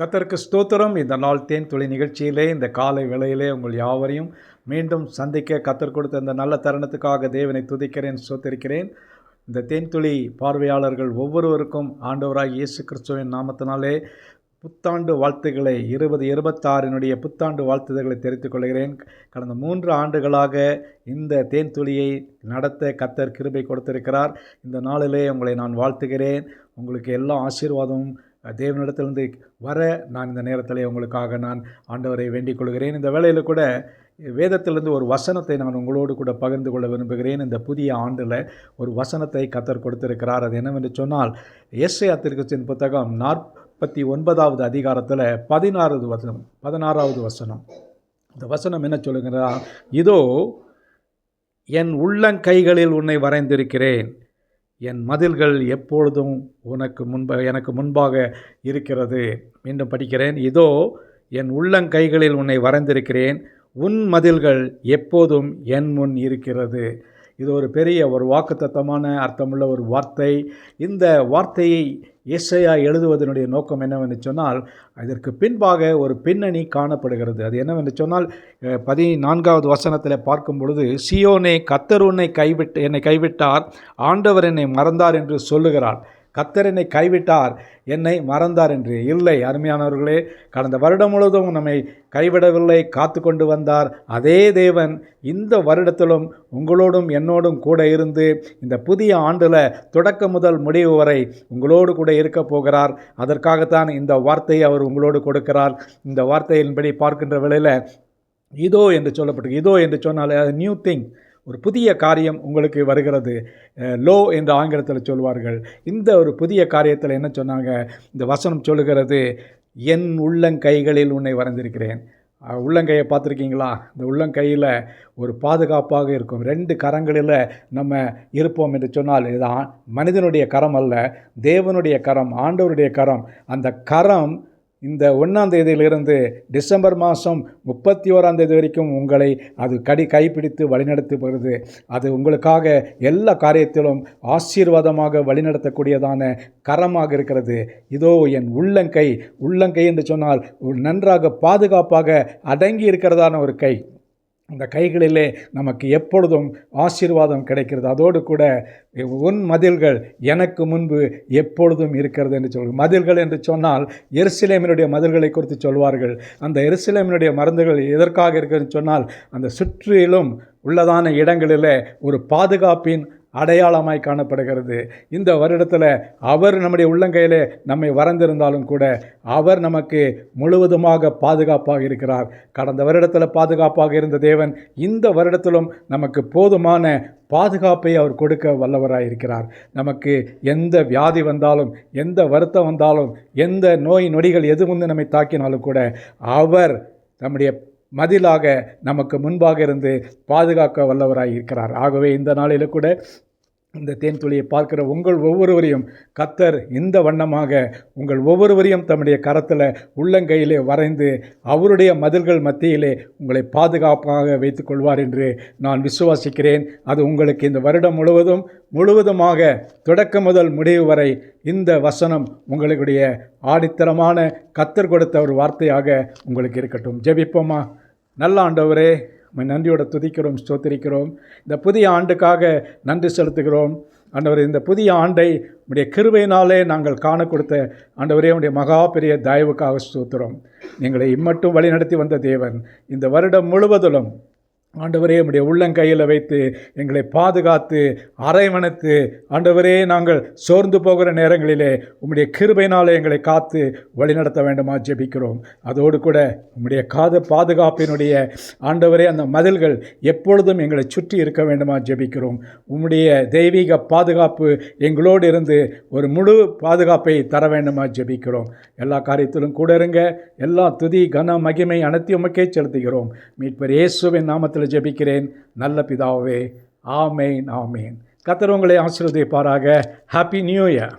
கத்தருக்கு ஸ்தோத்திரம். இந்த நாள் தேன் துளி நிகழ்ச்சியிலே இந்த காலை வேளையிலே உங்கள் யாவரையும் மீண்டும் சந்திக்க கத்தர் கொடுத்த இந்த நல்ல தருணத்துக்காக தேவனை துதிக்கிறேன் ஸ்தோத்திருக்கிறேன். இந்த தேன் துளி பார்வையாளர்கள் ஒவ்வொருவருக்கும் ஆண்டவராக இயேசு கிறிஸ்துவின் நாமத்தினாலே புத்தாண்டு வாழ்த்துக்களை இருபது இருபத்தாறினுடைய புத்தாண்டு வாழ்த்துதல்களை தெரிவித்துக் கொள்கிறேன். கடந்த மூன்று ஆண்டுகளாக இந்த தேன் துளியை நடத்த கத்தர் கிருபை கொடுத்திருக்கிறார். இந்த நாளிலே உங்களை நான் வாழ்த்துகிறேன். உங்களுக்கு எல்லா ஆசீர்வாதமும் தேவனிடத்திலிருந்து வர நான் இந்த நேரத்தில் உங்களுக்காக நான் ஆண்டவரை வேண்டிக் கொள்கிறேன் இந்த வேளையில் கூட வேதத்திலிருந்து ஒரு வசனத்தை நான் உங்களோடு கூட பகிர்ந்து கொள்ள விரும்புகிறேன். இந்த புதிய ஆண்டில் ஒரு வசனத்தை கத்தர் கொடுத்திருக்கிறார். அது என்னவென்று சொன்னால் எஸ்ஐ திருக்கச்சின் புத்தகம் நாற்பத்தி ஒன்பதாவது அதிகாரத்தில் பதினாறாவது வசனம் பதினாறாவது வசனம். இந்த வசனம் என்ன சொல்லுகிறா இதோ என் உள்ளங்கைகளில் உன்னை வரைந்திருக்கிறேன். என் மதில்கள் எப்பொழுதும் உனக்கு முன்ப எனக்கு முன்பாக இருக்கிறது. மீண்டும் படிக்கிறேன். இதோ என் உள்ளங்கைகளில் உன்னை வரைந்திருக்கிறேன். உன் மதில்கள் எப்போதும் என் முன் இருக்கிறது. இது ஒரு பெரிய ஒரு வாக்குத்தத்தமான அர்த்தமுள்ள ஒரு வார்த்தை. இந்த வார்த்தையை இசையா எழுதுவதனுடைய நோக்கம் என்னவென்று சொன்னால் அதற்கு பின்பாக ஒரு பின்னணி காணப்படுகிறது. அது என்னவென்று சொன்னால் பதினான்காவது வசனத்தில் பார்க்கும் பொழுது சியோனே கத்தர் உன்னை கைவிட்டு என்னை கைவிட்டார் ஆண்டவர் என்னை மறந்தார் என்று சொல்லுகிறார். கத்தர் என்னை கைவிட்டார் என்னை மறந்தார் என்று. இல்லை அருமையானவர்களே கடந்த வருடம் முழுவதும் நம்மை கைவிடவில்லை காத்து கொண்டு வந்தார். அதே தேவன் இந்த வருடத்திலும் உங்களோடும் என்னோடும் கூட இருந்து இந்த புதிய ஆண்டில் தொடக்கம் முதல் முடிவு வரை உங்களோடு கூட இருக்க போகிறார். அதற்காகத்தான் இந்த வார்த்தையை அவர் உங்களோடு கொடுக்கிறார். இந்த வார்த்தையின்படி பார்க்கின்ற வேளையில் இதோ என்று சொல்லப்பட்டு இதோ என்று சொன்னால் நியூ திங் ஒரு புதிய காரியம் உங்களுக்கு வருகிறது. லோ என்று ஆங்கிலத்தில் சொல்வார்கள். இந்த ஒரு புதிய காரியத்தில் என்ன சொன்னாங்க? இந்த வசனம் சொல்லுகிறது என் உள்ளங்கைகளில் உன்னை வரைந்திருக்கிறேன். உள்ளங்கையை பார்த்துருக்கீங்களா? இந்த உள்ளங்கையில் ஒரு பாதுகாப்பாக இருக்கும். ரெண்டு கரங்களில் நம்ம இருப்போம் என்று சொன்னால் இது மனிதனுடைய கரம் அல்ல தேவனுடைய கரம் ஆண்டவருடைய கரம். அந்த கரம் இந்த ஒன்றாம் தேதியிலிருந்து டிசம்பர் மாதம் முப்பத்தி ஓராம் தேதி வரைக்கும் உங்களை அது கடி கைப்பிடித்து வழிநடத்தி வருது அது உங்களுக்காக எல்லா காரியத்திலும் ஆசீர்வாதமாக வழிநடத்தக்கூடியதான கரமாக இருக்கிறது. இதோ என் உள்ளங்கை உள்ளங்கை என்று சொன்னால் நன்றாக பாதுகாப்பாக அடங்கி இருக்கிறதான ஒரு கை. அந்த கைகளிலே நமக்கு எப்பொழுதும் ஆசீர்வாதம் கிடைக்கிறது. அதோடு கூட உன் மதில்கள் எனக்கு முன்பு எப்பொழுதும் இருக்கிறது என்று சொல்வார்கள் மதில்கள் என்று சொன்னால் எருசலேமினுடைய மதில்களை குறித்து சொல்வார்கள். அந்த எருசலேமினுடைய மருந்துகள் எதற்காக இருக்குதுன்னு சொன்னால் அந்த சுற்றிலும் உள்ளதான இடங்களில் ஒரு பாதுகாப்பின் அடையாளமாய் காணப்படுகிறது. இந்த வருடத்தில் அவர் நம்முடைய உள்ளங்கையிலே நம்மை வரைந்திருந்தாலும் கூட அவர் நமக்கு முழுவதுமாக பாதுகாப்பாக இருக்கிறார். கடந்த வருடத்தில் பாதுகாப்பாக இருந்த தேவன் இந்த வருடத்திலும் நமக்கு போதுமான பாதுகாப்பை அவர் கொடுக்க வல்லவராக இருக்கிறார். நமக்கு எந்த வியாதி வந்தாலும் எந்த வருத்தம் வந்தாலும் எந்த நோய் நொடிகள் எது வந்து நம்மை தாக்கினாலும் கூட அவர் நம்முடைய மதிலாக நமக்கு முன்பாக இருந்து பாதுகாக்க வல்லவராக இருக்கிறார். ஆகவே இந்த நாளில் கூட இந்த தேன் துளியை பார்க்கிற உங்கள் ஒவ்வொருவரையும் கத்தர் இந்த வண்ணமாக உங்கள் ஒவ்வொருவரையும் தம்முடைய கரத்தில் உள்ளங்கையிலே வரைந்து அவருடைய மதில்கள் மத்தியிலே உங்களை பாதுகாப்பாக வைத்துக் கொள்வார் என்று நான் விசுவாசிக்கிறேன். அது உங்களுக்கு இந்த வருடம் முழுவதும் முழுவதுமாக தொடக்க முதல் முடிவு வரை இந்த வசனம் உங்களுடைய ஆடித்தரமான கத்தர் கொடுத்த ஒரு வார்த்தையாக உங்களுக்கு இருக்கட்டும். ஜெபிப்போமா? நல்ல ஆண்டவரே உண்மை நன்றியோட துதிக்கிறோம் ஸ்தோத்திரிக்கிறோம். இந்த புதிய ஆண்டுக்காக நன்றி செலுத்துகிறோம். ஆண்டவர் இந்த புதிய ஆண்டை உடைய கிருவையினாலே நாங்கள் காண கொடுத்த ஆண்டவரே உடைய மகா பெரிய தயவுக்காக ஸ்தோத்திரம். எங்களை இம்மட்டும் வழிநடத்தி வந்த தேவன் இந்த வருடம் முழுவதிலும் ஆண்டவரே உடைய உள்ளங்கையில் வைத்து எங்களை பாதுகாத்து அரைவணைத்து ஆண்டவரே நாங்கள் சோர்ந்து போகிற நேரங்களிலே உம்முடைய கிருபையினாலே எங்களை காத்து வழிநடத்த வேண்டுமா ஜெபிக்கிறோம். அதோடு கூட உம்முடைய காது பாதுகாப்பினுடைய ஆண்டவரே அந்த மதில்கள் எப்பொழுதும் எங்களை சுற்றி இருக்க வேண்டுமா ஜெபிக்கிறோம். உம்முடைய தெய்வீக பாதுகாப்பு எங்களோடு இருந்து ஒரு முழு பாதுகாப்பை தர வேண்டுமா ஜெபிக்கிறோம். எல்லா காரியத்திலும் கூட இருங்க. எல்லா துதி கன மகிமை அனைத்தையுமக்கே செலுத்துகிறோம். மீட்பர் இயேசுவின் நாமத்தில் நாமத்தில் ஜெபிக்கிறேன். நல்ல பிதாவே ஆமேன் ஆமேன். கத்தர் உங்களை ஆசீர்வதிப்பாராக. Happy new year